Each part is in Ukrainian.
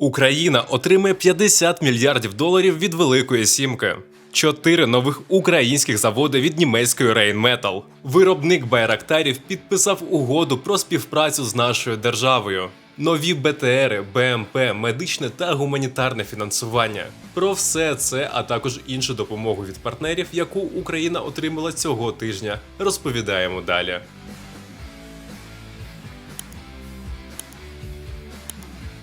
Україна отримає 50 мільярдів доларів від Великої Сімки. Чотири нових українських заводи від німецької Rheinmetall. Виробник байрактарів підписав угоду про співпрацю з нашою державою. Нові БТРи, БМП, медичне та гуманітарне фінансування. Про все це, а також іншу допомогу від партнерів, яку Україна отримала цього тижня, розповідаємо далі.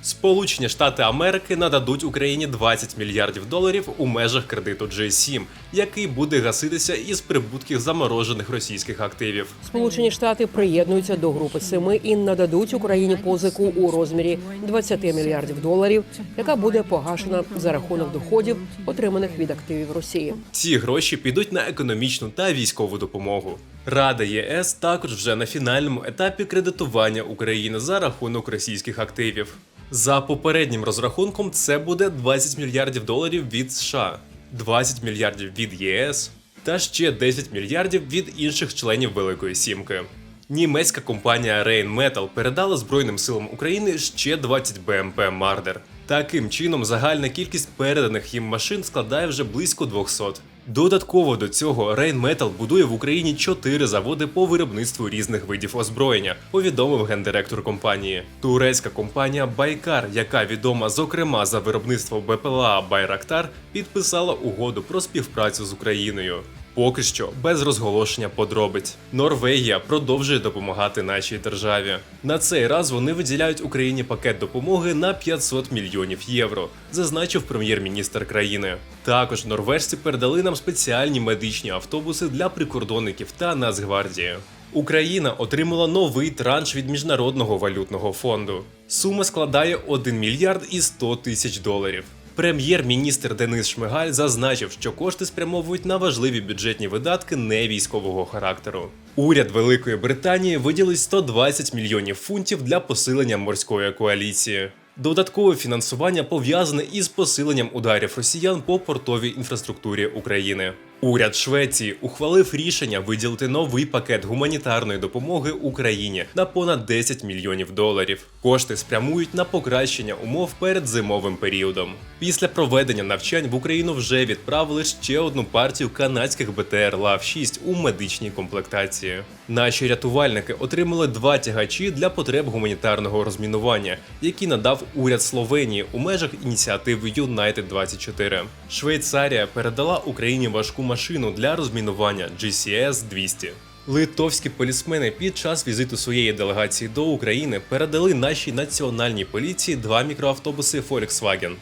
Сполучені Штати Америки нададуть Україні 20 мільярдів доларів у межах кредиту G7, який буде гаситися із прибутків заморожених російських активів. Сполучені Штати приєднуються до групи семи і нададуть Україні позику у розмірі 20 мільярдів доларів, яка буде погашена за рахунок доходів, отриманих від активів Росії. Ці гроші підуть на економічну та військову допомогу. Рада ЄС також вже на фінальному етапі кредитування України за рахунок російських активів. За попереднім розрахунком, це буде 20 мільярдів доларів від США, 20 мільярдів від ЄС та ще 10 мільярдів від інших членів Великої Сімки. Німецька компанія Rheinmetall передала Збройним силам України ще 20 БМП Мардер. Таким чином, загальна кількість переданих їм машин складає вже близько 200. Додатково до цього Rheinmetall будує в Україні чотири заводи по виробництву різних видів озброєння, повідомив гендиректор компанії. Турецька компанія Байкар, яка відома зокрема за виробництво БПЛА Байрактар, підписала угоду про співпрацю з Україною. Поки що без розголошення подробиць. Норвегія продовжує допомагати нашій державі. На цей раз вони виділяють Україні пакет допомоги на 500 мільйонів євро, зазначив прем'єр-міністр країни. Також норвежці передали нам спеціальні медичні автобуси для прикордонників та Нацгвардії. Україна отримала новий транш від міжнародного валютного фонду. Сума складає 1 мільярд і 100 тисяч доларів. Прем'єр-міністр Денис Шмигаль зазначив, що кошти спрямовують на важливі бюджетні видатки не військового характеру. Уряд Великої Британії виділить 120 мільйонів фунтів для посилення морської коаліції. Додаткове фінансування пов'язане із посиленням ударів росіян по портовій інфраструктурі України. Уряд Швеції ухвалив рішення виділити новий пакет гуманітарної допомоги Україні на понад 10 мільйонів доларів. Кошти спрямують на покращення умов перед зимовим періодом. Після проведення навчань в Україну вже відправили ще одну партію канадських БТР лав 6 у медичній комплектації. Наші рятувальники отримали два тягачі для потреб гуманітарного розмінування, які надав уряд Словенії у межах ініціативи United 24 Швейцарія передала Україні важку машину для розмінування GCS 200 Литовські полісмени під час візиту своєї делегації до України передали нашій національній поліції два мікроавтобуси Volkswagen.